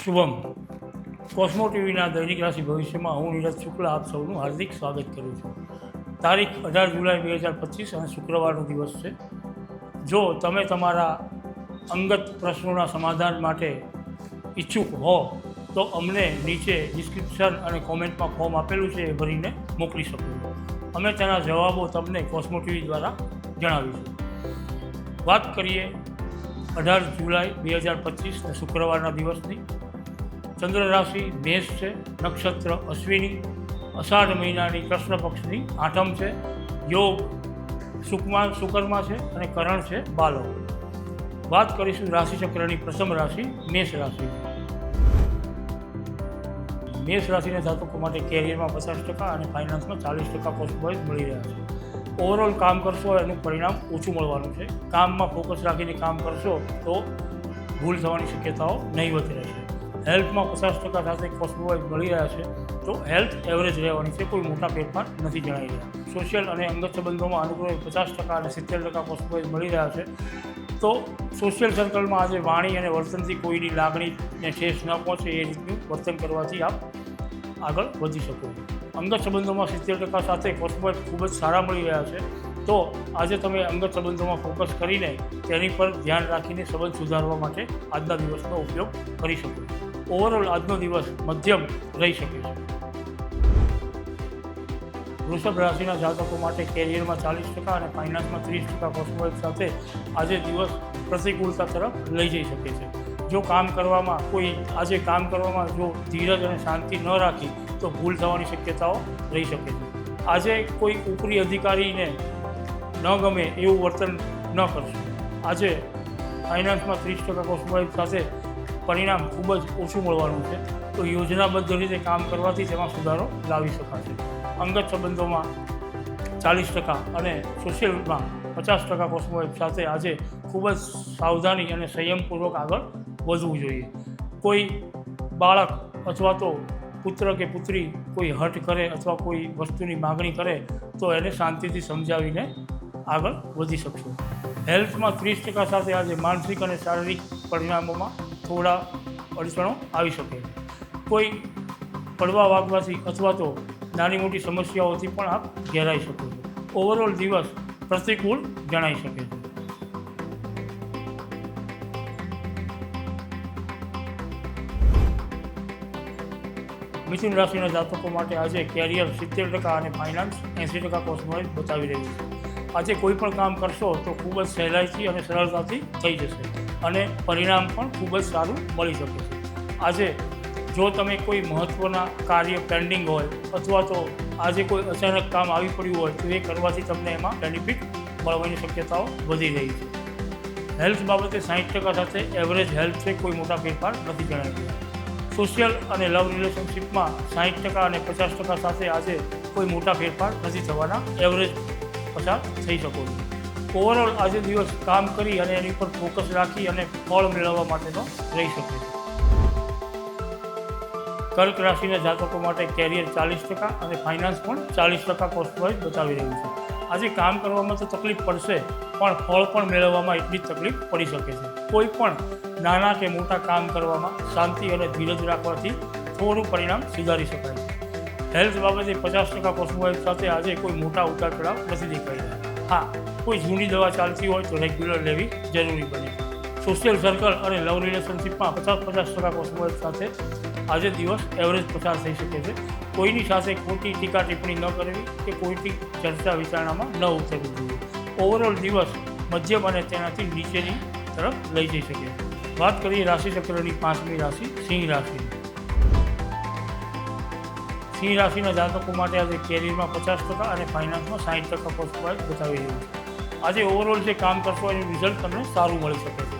શુભમ. કોસ્મો ટીવીના દૈનિક રાશિ ભવિષ્યમાં હું નીરજ શુક્લા આપ સૌનું હાર્દિક સ્વાગત કરું છું. તારીખ અઢાર જુલાઈ બે હજાર પચીસ અને શુક્રવારનો દિવસ છે. જો તમે તમારા અંગત પ્રશ્નોના સમાધાન માટે ઈચ્છુક હો, તો અમને નીચે ડિસ્ક્રિપ્શન અને કોમેન્ટમાં ફોર્મ આપેલું છે એ ભરીને મોકલી શકો અમે તેના જવાબો તમને કોસ્મો ટીવી દ્વારા જણાવીશું. વાત કરીએ અઢાર જુલાઈ બે હજાર પચીસ શુક્રવારના દિવસની. ચંદ્ર રાશિ, મેષ છે, નક્ષત્ર, અશ્વિની, અષાઢ મહિનાની કૃષ્ણ પક્ષની આઠમ છે, યોગ સુકમાં શુકરમાં છે અને કરણ છે બાલો વાત કરીશું રાશિચક્રની પ્રથમ રાશિ, મેષ રાશિ મેષ રાશિના જાતકો માટે કેરિયરમાં પચાસ ટકા અને ફાઇનાન્સમાં ચાલીસ ટકા પોસિબલ મળી રહ્યા છે. ઓવરઓલ કામ કરશો એનું પરિણામ ઓછું મળવાનું છે. કામમાં ફોકસ રાખીને કામ કરશો તો ભૂલ થવાની શક્યતાઓ નહીવત રહેશે. હેલ્થમાં પચાસ ટકા સાથે પોસિબલ મળી રહ્યા છે. તો હેલ્થ એવરેજ રહેવાની છે, કોઈ મોટા ફેરફાર નથી જણાઈ રહ્યા. સોશિયલ અને અંગત સંબંધોમાં અનુકૂળ પચાસ ટકા અને સિત્તેર ટકા પોસિબલ મળી રહ્યા છે. તો સોશિયલ સર્કલમાં આજે વાણી અને વર્તનથી કોઈની લાગણીને ઠેસ ન પહોંચે એ રીતનું વર્તન કરવાથી આપ આગળ વધી શકો અંગત સંબંધોમાં સિત્તેર ટકા સાથે પોસિબલ ખૂબ જ સારા મળી રહ્યા છે. તો આજે તમે અંગત સંબંધોમાં ફોકસ કરીને તેની પર ધ્યાન રાખીને સંબંધ સુધારવા માટે આજના દિવસનો ઉપયોગ કરી શકો ઓવરઓલ આજનો દિવસ મધ્યમ રહી શકે છે. વૃષભ રાશિના જાતકો માટે કેરિયરમાં ચાલીસ ટકા અને ફાઇનાન્સમાં ત્રીસ ટકા પોસિબલ સાથે આજે દિવસ પ્રતિકૂળતા તરફ લઈ જઈ શકે છે. જો કામ કરવામાં કોઈ, આજે કામ કરવામાં જો ધીરજ અને શાંતિ ન રાખી, તો ભૂલ થવાની શક્યતાઓ રહી શકે છે. આજે કોઈ ઉપરી અધિકારીને ન ગમે એવું વર્તન ન કરશે. આજે ફાઇનાન્સમાં ત્રીસ ટકા પોસિબલ સાથે પરિણામ ખૂબ જ ઓછું મળવાનું છે. તો યોજનાબદ્ધ રીતે કામ કરવાથી તેમાં સુધારો લાવી શકાશે. અંગત સંબંધોમાં ચાલીસ ટકા અને સોશિયલમાં પચાસ ટકા પોસિબલ સાથે આજે ખૂબ જ સાવધાની અને સંયમપૂર્વક આગળ વધવું જોઈએ. કોઈ બાળક અથવા તો પુત્ર કે પુત્રી કોઈ હટ કરે અથવા કોઈ વસ્તુની માગણી કરે, તો એને શાંતિથી સમજાવીને આગળ વધી શકશો. હેલ્થમાં ત્રીસ ટકા સાથે આજે માનસિક અને શારીરિક પરિણામોમાં થોડા અડચણો આવી શકે. કોઈ પડવા વાગવાથી અથવા તો નાની મોટી સમસ્યાઓથી પણ આપ ઘેરાઈ શકો છો. ઓવરઓલ દિવસ પ્રતિકૂળ જણાઈ શકે છે. મિથુન રાશિના જાતકો માટે આજે કેરિયર સિત્તેર ટકા અને ફાઇનાન્સ એંસી ટકા કોસ્મોઇઝ બતાવી રહ્યું છે. આજે કોઈ પણ કામ કરશો તો ખૂબ જ સહેલાઈથી અને સરળતાથી થઈ જશે. અને પરિણામ પણ ખૂબ જ સારું મળી શકે છે. આજે જો તમે કોઈ મહત્ત્વના કાર્ય પેન્ડિંગ હોય અથવા તો આજે કોઈ અચાનક કામ આવી પડ્યું હોય તો એ કરવાથી તમને એમાં બેનિફિટ મળવાની શક્યતાઓ વધી રહી છે. હેલ્થ બાબતે સાઠ ટકા સાથે એવરેજ હેલ્થ છે, કોઈ મોટા ફેરફાર નથી જણાવ્યું. સોશિયલ અને લવ રિલેશનશીપમાં સાઠ ટકા અને પચાસ ટકા સાથે આજે કોઈ મોટા ફેરફાર નથી થવાના. એવરેજ પસાર થઈ શકો છો. ઓવરઓલ આજે દિવસ કામ કરી અને એની પર ફોકસ રાખી અને ફળ મેળવવા માટેનો રહી શકે કર્ક રાશિના જાતકો માટે કેરિયર ચાલીસ ટકા અને ફાઇનાન્સ પણ ચાલીસ ટકા કોસ્ટવાઇઝ બતાવી રહ્યું છે. આજે કામ કરવામાં તો તકલીફ પડશે, પણ ફળ પણ મેળવવામાં એટલી જ તકલીફ પડી શકે છે. કોઈ પણ નાના કે મોટા કામ કરવામાં શાંતિ અને ધીરજ રાખવાથી થોડું પરિણામ સુધારી શકાય છે. હેલ્થ બાબતે પચાસ ટકા કોસ્મોવાઇઝ સાથે આજે કોઈ મોટા ઉતાર ચડાવ નથી દેખાઈ રહ્યા. હા, કોઈ જૂની દવા ચાલતી હોય તો રેગ્યુલર લેવી જરૂરી બને. સોશિયલ સર્કલ અને લવ રિલેશનશિપમાં પચાસ પચાસ ટકા કોસ્મોલ સાથે આજે દિવસ એવરેજ પસાર થઈ શકે છે. કોઈની સાથે ખોટી ટીકા ટિપ્પણી ન કરવી કે કોઈની ચર્ચા વિચારણામાં ન ઉતરવું જોઈએ. ઓવરઓલ દિવસ મધ્યમ અને તેનાથી નીચેની તરફ લઈ જઈ શકે. વાત કરીએ રાશિચક્રની પાંચમી રાશિ સિંહ રાશિ સિંહ રાશિના જાતકો માટે આજે કેરિયરમાં પચાસ ટકા અને ફાઇનાન્સમાં સાઠ ટકા પોસ્ટવાઇઝ બતાવી રહ્યું આજે ઓવરઓલ જે કામ કરશો એનું રિઝલ્ટ તમને સારું મળી શકે છે.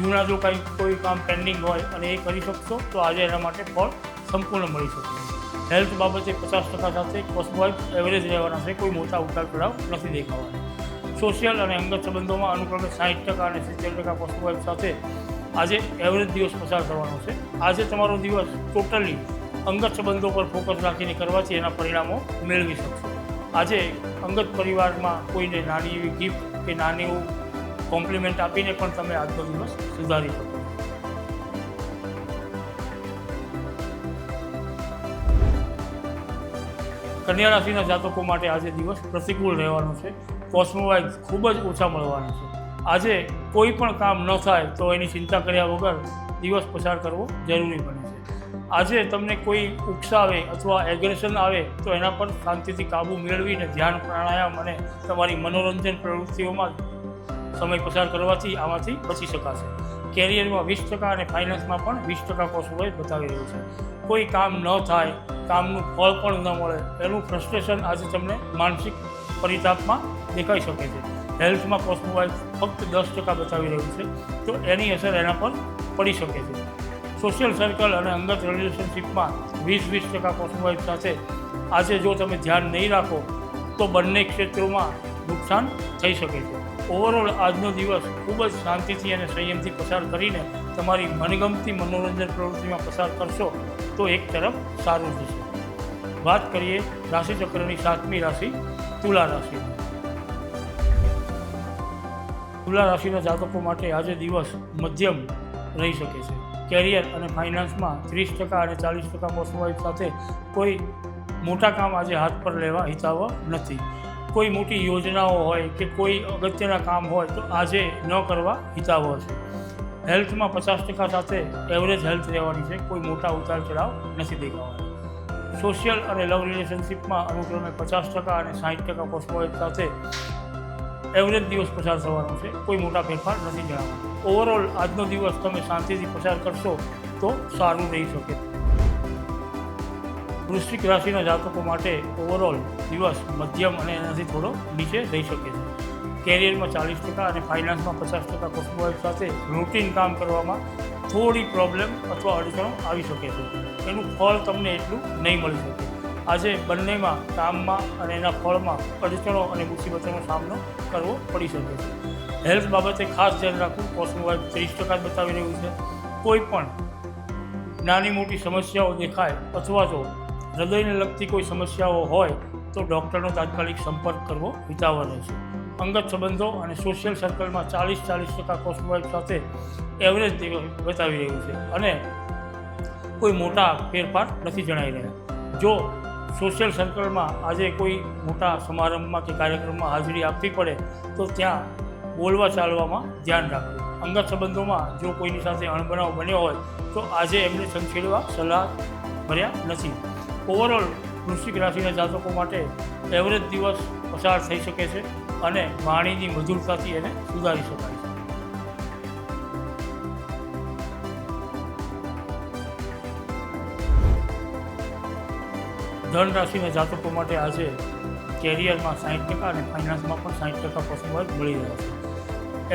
જીવના જો કાંઈ કોઈ કામ પેન્ડિંગ હોય અને એ કરી શકશો, તો આજે એના માટે ફળ સંપૂર્ણ મળી શકે હેલ્થ બાબતે પચાસ ટકા સાથે પોસ્ટવાઇઝ એવરેજ રહેવાના છે, કોઈ મોટા ઉતાર ચઢાવ નથી દેખાવાના. સોશિયલ અને અંગત સંબંધોમાં અનુક્રમે સાઠ ટકા અને સિત્તેર ટકા પોસ્ટવાઇઝ સાથે આજે એવરેજ દિવસ પસાર કરવાનો છે. આજે તમારો દિવસ ટોટલી અંગત સંબંધો પર ફોકસ રાખીને કરવાથી એના પરિણામો મેળવી શકશો. આજે અંગત પરિવારમાં કોઈને નાની એવી ગિફ્ટ કે નાની એવું કોમ્પ્લિમેન્ટ આપીને પણ તમે આજનો દિવસ સુધારી શકો. કન્યા રાશિના જાતકો માટે આજે દિવસ પ્રતિકૂળ રહેવાનો છે. કોસ્મોવાઇઝ ખૂબ જ ઓછા મળવાના છે. આજે કોઈ પણ કામ ન થાય તો એની ચિંતા કર્યા વગર દિવસ પસાર કરવો જરૂરી બને. આજે તમને કોઈ ઉકસાવે અથવા એગ્રેશન આવે તો એના પર શાંતિથી કાબૂ મેળવીને ધ્યાન, પ્રાણાયામ અને તમારી મનોરંજન પ્રવૃત્તિઓમાં સમય પસાર કરવાથી આમાંથી બચી શકાશે. કેરિયરમાં વીસ ટકા અને ફાઇનાન્સમાં પણ વીસ ટકા કોસ્મોવાઇઝ બતાવી રહ્યું છે. કોઈ કામ ન થાય, કામનું ફળ પણ ન મળે, એનું ફ્રસ્ટ્રેશન આજે તમને માનસિક પરિતાપમાં દેખાઈ શકે છે. હેલ્થમાં કોસ્મોવાઇઝ ફક્ત દસ ટકા બતાવી રહ્યું છે, તો એની અસર એના પર પડી શકે છે. સોશિયલ સર્કલ અને અંગત રિલેશનશીપમાં વીસ વીસ ટકા કોસ્મોવાઇફ સાથે આજે જો તમે ધ્યાન નહીં રાખો, તો બંને ક્ષેત્રોમાં નુકસાન થઈ શકે છે. ઓવરઓલ આજનો દિવસ ખૂબ જ શાંતિથી અને સંયમથી પસાર કરીને તમારી મનગમતી મનોરંજન પ્રવૃત્તિમાં પસાર કરશો, તો એક તરફ સારું જશે વાત કરીએ રાશિચક્રની સાતમી રાશિ, તુલા રાશિ. તુલા રાશિના જાતકો માટે આજે દિવસ મધ્યમ રહી શકે છે. કેરિયર અને ફાઇનાન્સમાં ત્રીસ ટકા અને ચાલીસ ટકા કોસ્મોવાઇઝ સાથે કોઈ મોટા કામ આજે હાથ પર લેવા હિતાવહ નથી. કોઈ મોટી યોજનાઓ હોય કે કોઈ અગત્યના કામ હોય તો આજે ન કરવા હિતાવહ છે. હેલ્થમાં પચાસ ટકા સાથે એવરેજ હેલ્થ રહેવાની છે. કોઈ મોટા ઉતાર ચઢાવ નથી દેખાવાના. સોશિયલ અને લવ રિલેશનશિપમાં અનુક્રમે પચાસ ટકા અને સાઠ ટકા કોસ્મોવાઇઝ સાથે એવરેજ દિવસ પસાર થવાનો છે. કોઈ મોટા ફેરફાર નથી જણાવવાનો. ઓવરઓલ આજનો દિવસ તમે શાંતિથી પસાર કરશો તો સારું રહી શકે. વૃશ્ચિક રાશિના જાતકો માટે ઓવરઓલ દિવસ મધ્યમ અને એનાથી થોડો નીચે રહી શકે છે. કેરિયરમાં ચાલીસ ટકા અને ફાઇનાન્સમાં પચાસ ટકા કોસ્મોવાઇઝ સાથે રૂટીન કામ કરવામાં થોડી પ્રોબ્લેમ અથવા અડચણો આવી શકે છે. એનું ફળ તમને એટલું નહીં મળી શકે. આજે બંનેમાં, કામમાં અને એના ફળમાં અડચણો અને મુસીબતોનો સામનો કરવો પડી શકે છે. હેલ્થ બાબતે ખાસ ધ્યાન રાખવું કોસ્મોવાઇઝ ત્રીસ ટકા બતાવી રહ્યું છે. કોઈ પણ નાની મોટી સમસ્યાઓ દેખાય અથવા તો હૃદયને લગતી કોઈ સમસ્યાઓ હોય તો ડૉક્ટરનો તાત્કાલિક સંપર્ક કરવો હિતાવહ છે અંગત સંબંધો અને સોશિયલ સર્કલમાં ચાલીસ ચાલીસ ટકા કોસ્મોવાઇઝ સાથે એવરેજ બતાવી રહ્યું છે અને કોઈ મોટા ફેરફાર નથી જણાઈ રહ્યા. જો સોશિયલ સર્કલમાં આજે કોઈ મોટા સમારંભમાં કે કાર્યક્રમમાં હાજરી આપવી પડે તો ત્યાં બોલવા ચાલવામાં ધ્યાન રાખવું. અંગત સંબંધોમાં જો કોઈની સાથે અણબનાવ બન્યો હોય તો આજે એમને સંખેડવા સલાહ ભર્યા નથી. ઓવરઓલ વૃશ્ચિક રાશિના જાતકો માટે એવરેજ દિવસ પસાર થઈ શકે છે અને વાણીની મધુરતાથી એને સુધારી શકાય. છે ધન રાશિના જાતકો માટે આજે કેરિયરમાં સાઠ ટકા અને ફાઇનાન્સમાં પણ સાઠ ટકા પર્સન્ટેજ મળી રહ્યા છે.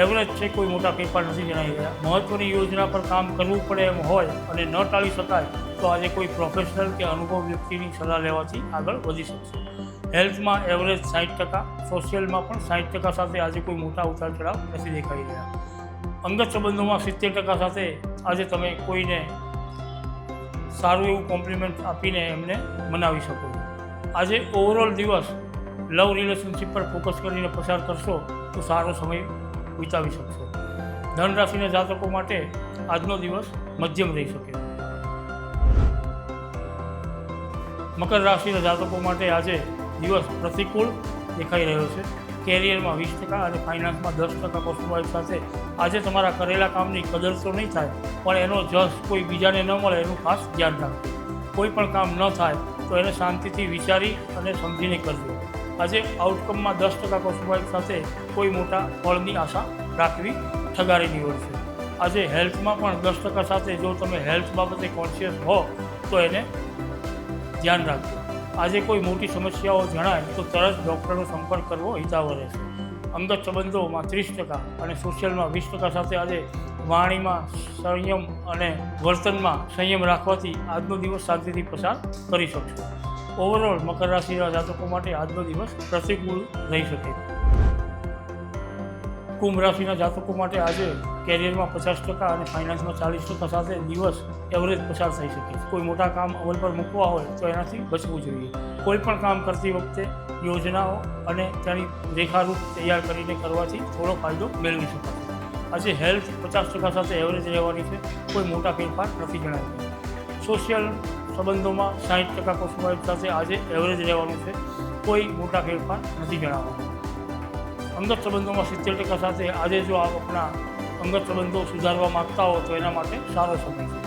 એવરેજ છે, કોઈ મોટા ફેરફાર નથી જણાવી રહ્યા. મહત્ત્વની યોજના પર કામ કરવું પડે એમ હોય અને ન ટાળી શકાય, તો આજે કોઈ પ્રોફેશનલ કે અનુભવ વ્યક્તિની સલાહ લેવાથી આગળ વધી શકશે. હેલ્થમાં એવરેજ સાઠ ટકા સોશિયલમાં પણ સાઠ ટકા સાથે આજે કોઈ મોટા ઉતાર ચઢાવ નથી દેખાઈ રહ્યા. અંગત સંબંધોમાં સિત્તેર ટકા સાથે આજે તમે કોઈને સારું એવું કોમ્પ્લિમેન્ટ આપીને એમને મનાવી શકો. આજે ઓવરઓલ દિવસ લવ રિલેશનશિપ પર ફોકસ કરીને પસાર કરશો તો સારો સમય વિતાવી શકશો. ધન રાશિના જાતકો માટે આજનો દિવસ મધ્યમ રહી શકે. મકર રાશિના જાતકો માટે આજે દિવસ પ્રતિકૂળ દેખાઈ રહ્યો છે. કેરિયરમાં વીસ ટકા અને ફાઇનાન્સમાં દસ ટકા કોસ્મોવાઇઝ સાથે આજે તમારા કરેલા કામની કદર તો નહીં થાય, પણ એનો જસ કોઈ બીજાને ન મળે એનું ખાસ ધ્યાન રાખજો. કોઈ પણ કામ ન થાય તો એને શાંતિથી વિચારી અને સમજીને કરજો. આજે આઉટકમમાં દસ ટકા કોસ્મોવાઇઝ સાથે કોઈ મોટા ફળની આશા રાખવી ઠગારી નીવડશે આજે હેલ્થમાં પણ દસ ટકા સાથે જો તમે હેલ્થ બાબતે કોન્શિયસ હો તો એને ધ્યાન રાખજો. આજે કોઈ મોટી સમસ્યાઓ જણાય તો તરત ડૉક્ટરનો સંપર્ક કરવો હિતાવહ રહેશે. અંગત સંબંધોમાં ત્રીસ ટકા અને સોશિયલમાં વીસ ટકા સાથે આજે વાણીમાં સંયમ અને વર્તનમાં સંયમ રાખવાથી આજનો દિવસ શાંતિથી પસાર કરી શકશો. ઓવરઓલ મકર રાશિના જાતકો માટે આજનો દિવસ પ્રતિકૂળ રહી શકે. કુંભ રાશિના જાતકો માટે આજે કેરિયરમાં પચાસ ટકા અને ફાઇનાન્સમાં ચાલીસ ટકા સાથે દિવસ એવરેજ પસાર થઈ શકે છે. કોઈ મોટા કામ અમલ પર મૂકવા હોય તો એનાથી બચવું જોઈએ. કોઈ પણ કામ કરતી વખતે યોજનાઓ અને તેની રેખારૂપ તૈયાર કરીને કરવાથી થોડો ફાયદો મેળવી શકાય આજે હેલ્થ પચાસ ટકા સાથે એવરેજ રહેવાની છે. કોઈ મોટા ફેરફાર નથી જણાવ્યો સોશિયલ સંબંધોમાં સાહીઠ ટકા પોસ્ટમોર્ટમ સાથે આજે એવરેજ રહેવાનું છે. કોઈ મોટા ફેરફાર નથી જણાવવાનો અંગત સંબંધોમાં સિત્તેર ટકા સાથે આજે જો આપ આપણા અંગત સંબંધો સુધારવા માગતા હો તો એના માટે સારો સમય છે.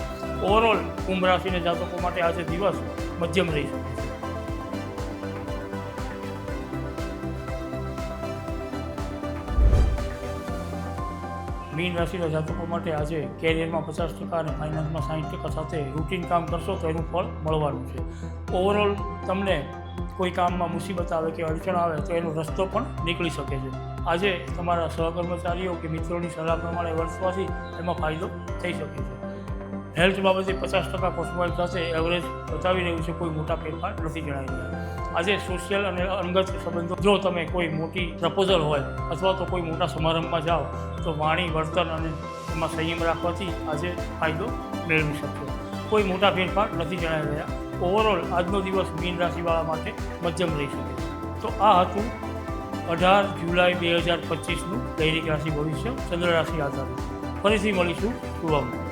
ઓવરઓલ કુંભ રાશિના જાતકો માટે આજે દિવસ મધ્યમ રહી શકે છે. મીન રાશિના જાતકો માટે આજે કેરિયરમાં પચાસ ટકા અને ફાઇનાન્સમાં સાઠ ટકા સાથે રૂટીન કામ કરશો તો એનું ફળ મળવાનું છે. ઓવરઓલ તમને કોઈ કામમાં મુસીબત આવે કે અડચણ આવે તો એનો રસ્તો પણ નીકળી શકે છે. આજે તમારા સહકર્મચારીઓ કે મિત્રોની સલાહ પ્રમાણે વર્ષવાથી એમાં ફાયદો થઈ શકે છે. હેલ્થ બાબતે પચાસ ટકા કોસ્મોઇલ સાથે એવરેજ બતાવી રહ્યું છે. કોઈ મોટા ફેરફાર નથી જણાવી રહ્યા આજે સોશિયલ અને અંગત સંબંધો, જો તમે કોઈ મોટી પ્રપોઝલ હોય અથવા તો કોઈ મોટા સમારંભમાં જાઓ, તો વાણી, વર્તન અને એમાં સંયમ રાખવાથી આજે ફાયદો મેળવી શકશો. કોઈ મોટા ફેરફાર નથી જણાવી રહ્યા. ઓવરઓલ આજનો દિવસ મીન રાશિવાળા માટે મધ્યમ રહી શકે તો આ હતું અઢાર જુલાઈ બે હજાર પચીસનું દૈનિક રાશિ ભવિષ્ય, ચંદ્ર રાશિ આધારિત. ફરીથી મળીશું શુભમ